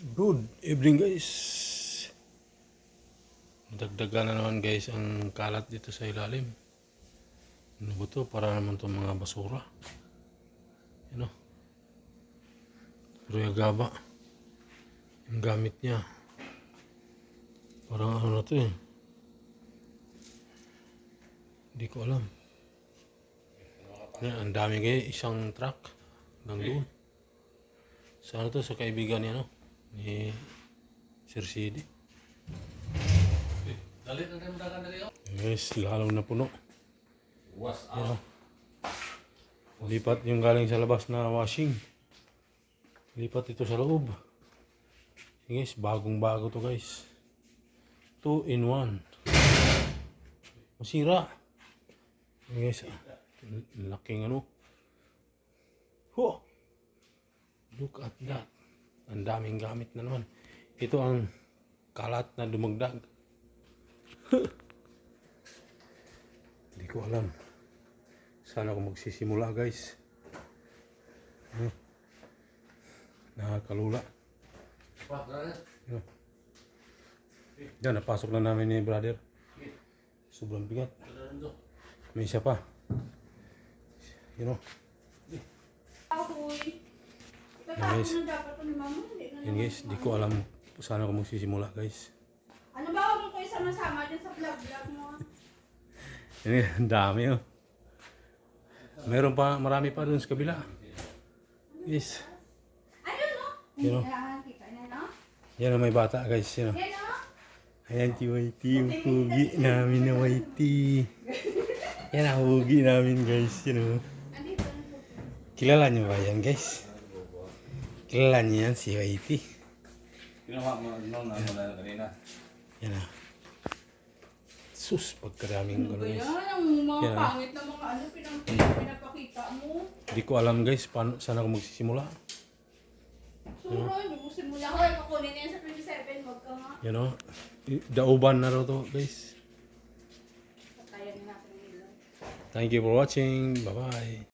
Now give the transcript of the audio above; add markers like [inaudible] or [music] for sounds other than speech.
Good evening guys. Dagdagan na naman guys ang kalat dito sa ilalim. Ano ba to? Para naman itong mga basura. Yan o. Ruyagaba. Yung gamit niya. Parang ano na to eh. Hindi ko alam. Yan, ang dami guys. Isang truck. Hanggang doon. Sa ano to? Sa kaibigan niya no? Ni Sir Sidi. Dali na tayo dagan dali oh. Yes, lalo na puno. Was Yan o. Lipat yung galing sa labas na washing. Lipat ito sa loob. Guys, bagong bago to guys. Two in one. Masira. Yan, guys, ah. Laking ano. Ho! Look at that. Ang daming gamit na naman. Ito ang kalat na dumagdag. [laughs] Hindi ko alam. Sana ako magsisimula guys. Ano? Nakakalula. Ano? Yan, napasok na namin ni brother. Sobrang bigat. May isa pa. You know, Ahoy. Hindi na yan guys, di ko alam saan ako magsisimula guys. Ano ba huwag kayo sama-sama dyan sa vlog-vlog mo? [laughs] Yan, ang dami oh. Meron pa, marami pa dun sa kabila. Yes. Ayun no? Yun, no? Ah, kita na no? Yan ang may bata guys. Yan oh. Yan no? Ayan si Whitey, yung pugi namin na Whitey. Yan ang pugi namin guys. Yan oh. Na po. Kilala niyo ba yan guys? Kilala niyo yan si Whitey. Ginawa mo no na mo na kanina. Yan ah. Sus, pagkaraming Ano ano guys. yan? Ang mga Yan, ah. pangit na mga ano pinang pinapakita mo. Di ko alam guys, paano, saan ako magsisimula. Suro, hindi mo simula. Hoy, kukunin na yan sa 27. Wag ka nga. Yan o. Dauban na raw to guys. Patayan na natin nila. Thank you for watching. Bye-bye.